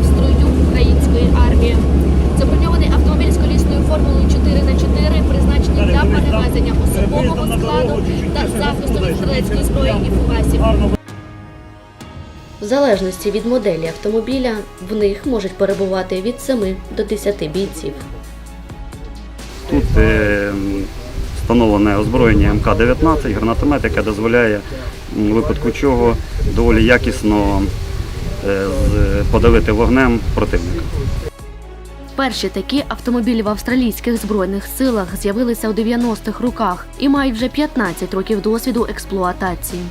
в строю української армії. Заброньований автомобіль з колісною формулою 4х4 призначений для перевезення особового складу та захисту від стрілецької зброї і фугасів. В залежності від моделі автомобіля в них можуть перебувати від 7 до 10 бійців. Тут е, встановлене озброєння МК-19, гранатомет, яке дозволяє у випадку чого доволі якісно подавити вогнем противника. Перші такі автомобілі в австралійських збройних силах з'явилися у 90-х роках і мають вже 15 років досвіду експлуатації.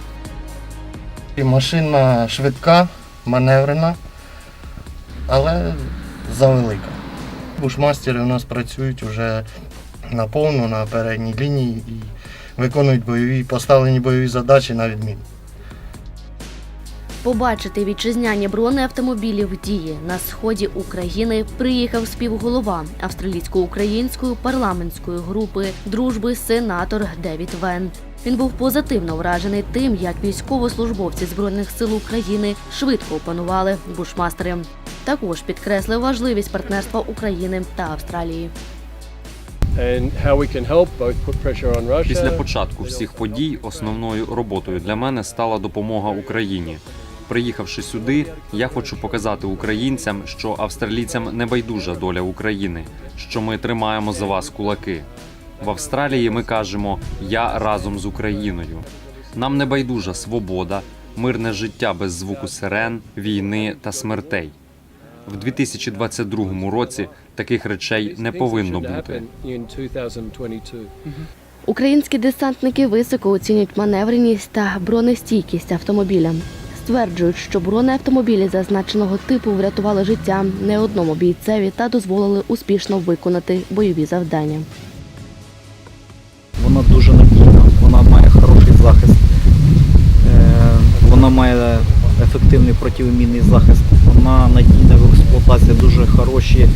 І машина швидка, маневрена, але завелика. Бушмастери у нас працюють вже наповну на передній лінії і виконують бойові поставлені бойові задачі на відміну. Побачити вітчизняні бронеавтомобілі в дії на сході України приїхав співголова австралійсько-української парламентської групи дружби сенатор Девід Вен. Він був позитивно вражений тим, як військовослужбовці збройних сил України швидко опанували бушмастери. Також підкреслив важливість партнерства України та Австралії. Після початку всіх подій основною роботою для мене стала допомога Україні. Приїхавши сюди, я хочу показати українцям, що австралійцям не байдужа доля України, що ми тримаємо за вас кулаки. В Австралії ми кажемо Я разом з Україною. Нам не байдужа свобода, мирне життя без звуку сирен, війни та смертей. В 2022 році таких речей не повинно бути. happen in 2022. Українські десантники високо оцінюють маневреність та бронестійкість автомобіля. Стверджують, що бронеавтомобілі зазначеного типу врятували життя не одному бійцеві та дозволили успішно виконати бойові завдання. Вона дуже надійна, вона має хороший захист, е, вона має ефективний протимінний захист, вона надійна в експлуатації, дуже хороші е,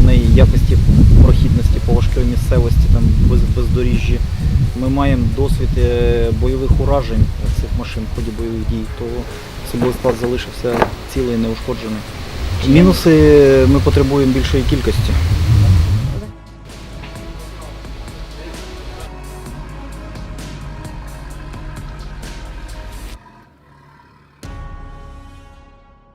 в неї якості прохідності по важкій місцевості, там без, бездоріжжі. Ми маємо досвід е, бойових уражень цих машин в ході бойових дій, то особовий склад залишився цілий, неушкоджений. Мінуси ми потребуємо більшої кількості.